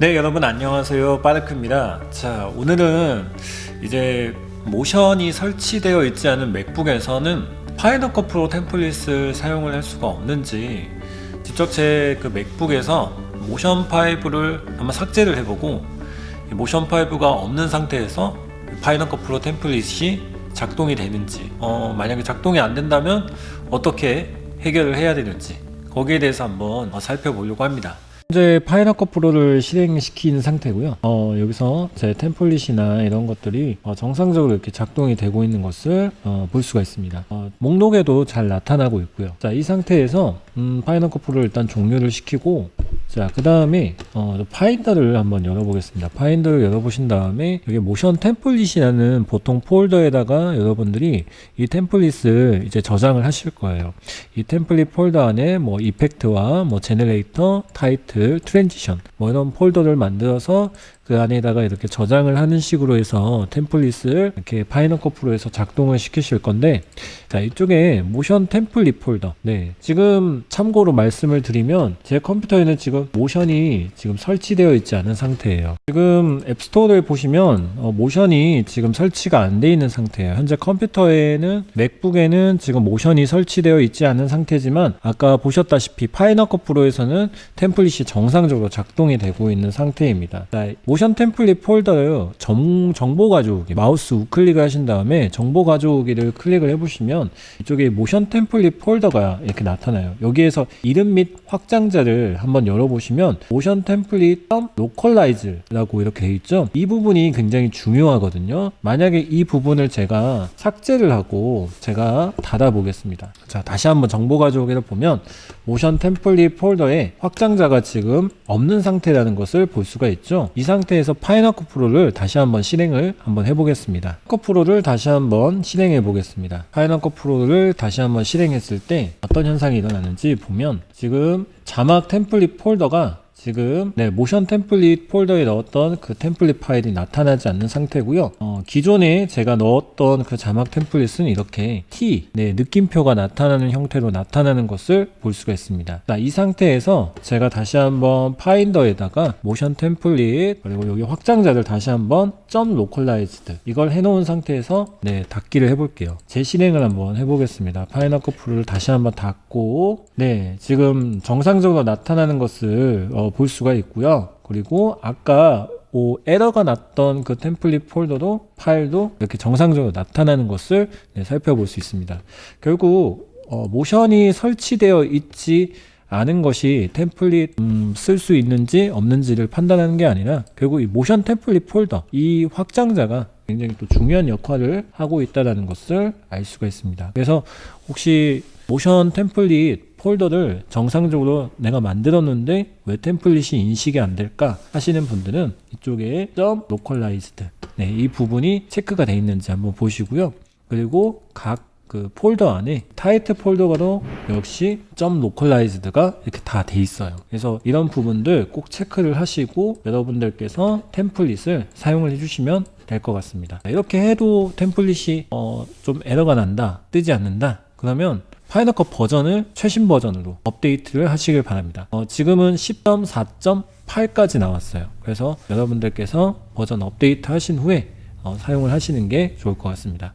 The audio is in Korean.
네 여러분 안녕하세요. 빠르크입니다. 자 오늘은 이제 모션이 설치되어 있지 않은 맥북에서는 파이널 컷 프로 템플릿을 사용을 할 수가 없는지 직접 제 그 맥북에서 모션 5를 한번 삭제를 해보고 이 모션 5가 없는 상태에서 파이널 컷 프로 템플릿이 작동이 되는지 어, 만약에 작동이 안 된다면 어떻게 해결을 해야 되는지 거기에 대해서 한번 어, 살펴보려고 합니다 현재 파이널 컷 프로를 실행시킨 상태고요. 어, 여기서 제 템플릿이나 이런 것들이 어, 정상적으로 이렇게 작동이 되고 있는 것을 어, 볼 수가 있습니다. 어, 목록에도 잘 나타나고 있고요. 자, 이 상태에서 음, 파이널 컷 프로를 일단 종료를 시키고 자, 그 다음에 어, 파인더를 한번 열어보겠습니다. 파인더를 열어보신 다음에 여기 모션 템플릿이라는 보통 폴더에다가 여러분들이 이 템플릿을 이제 저장을 하실 거예요. 이 템플릿 폴더 안에 뭐 이펙트와 뭐 제너레이터, 타이틀, 트랜지션 뭐 이런 폴더를 만들어서 그 안에다가 이렇게 저장을 하는 식으로 해서 템플릿을 이렇게 파이널 컷 프로에서 작동을 시키실 건데 자 이쪽에 모션 템플릿 폴더. 네 지금 참고로 말씀을 드리면 제 컴퓨터에는 지금 모션이 지금 설치되어 있지 않은 상태예요. 지금 앱스토어를 보시면 어, 모션이 지금 설치가 안 돼 있는 상태예요. 현재 컴퓨터에는 맥북에는 지금 모션이 설치되어 있지 않은 상태지만 아까 보셨다시피 파이널 컷 프로에서는 템플릿이 정상적으로 작동이 되고 있는 상태입니다. 자, 모션 템플릿 폴더를 정, 정보 가져오기. 마우스 우클릭을 하신 다음에 정보 가져오기를 클릭을 해보시면 이쪽에 모션 템플릿 폴더가 이렇게 나타나요. 여기에서 이름 및 확장자를 한번 열어보시면 모션 템플릿 로컬라이즈라고 이렇게 돼 있죠. 이 부분이 굉장히 중요하거든요. 만약에 이 부분을 제가 삭제를 하고 제가 닫아 보겠습니다. 자 다시 한번 정보 가져오기를 보면 모션 템플릿 폴더에 확장자가 지금 없는 상태라는 것을 볼 수가 있죠. 이 상태 에서 파이널컷 프로를 다시 한번 실행을 한번 해보겠습니다. 컷 프로를 다시 한번 실행해 보겠습니다. 파이널컷 프로를 다시 한번 실행했을 때 어떤 현상이 일어나는지 보면 지금 자막 템플릿 폴더가 지금 네 모션 템플릿 폴더에 넣었던 그 템플릿 파일이 나타나지 않는 상태고요. 어, 기존에 제가 넣었던 그 자막 템플릿은 이렇게 T 네 느낌표가 나타나는 형태로 나타나는 것을 볼 수가 있습니다. 자, 이 상태에서 제가 다시 한번 파인더에다가 모션 템플릿 그리고 여기 확장자를 다시 한번 점 로컬라이즈드 이걸 해놓은 상태에서 네 닫기를 해볼게요. 재실행을 한번 해보겠습니다. 프로를 다시 한번 닫고 네 지금 정상적으로 나타나는 것을 어, 볼 수가 있고요. 그리고 아까 오, 에러가 났던 그 템플릿 폴더도 파일도 이렇게 정상적으로 나타나는 것을 네, 살펴볼 수 있습니다. 결국 어, 모션이 설치되어 있지 않은 것이 템플릿 음, 쓸 수 있는지 없는지를 판단하는 게 아니라 결국 이 모션 템플릿 폴더 이 확장자가 굉장히 또 중요한 역할을 하고 있다는 것을 알 수가 있습니다. 그래서 혹시 모션 템플릿 폴더를 정상적으로 내가 만들었는데 왜 템플릿이 인식이 안 될까 하시는 분들은 이쪽에 점 로컬라이즈드 네, 이 부분이 체크가 돼 있는지 한번 보시고요. 그리고 각 그 폴더 안에 타이틀 폴더가도 역시 점 로컬라이즈드가 이렇게 다 돼 있어요. 그래서 이런 부분들 꼭 체크를 하시고 여러분들께서 템플릿을 사용을 해주시면 될 것 같습니다. 이렇게 해도 템플릿이 어, 좀 에러가 난다, 뜨지 않는다. 그러면 파이널 컷 버전을 최신 버전으로 업데이트를 하시길 바랍니다. 어, 지금은 10.4.8까지 나왔어요. 그래서 여러분들께서 버전 업데이트 하신 후에 어, 사용을 하시는 게 좋을 것 같습니다.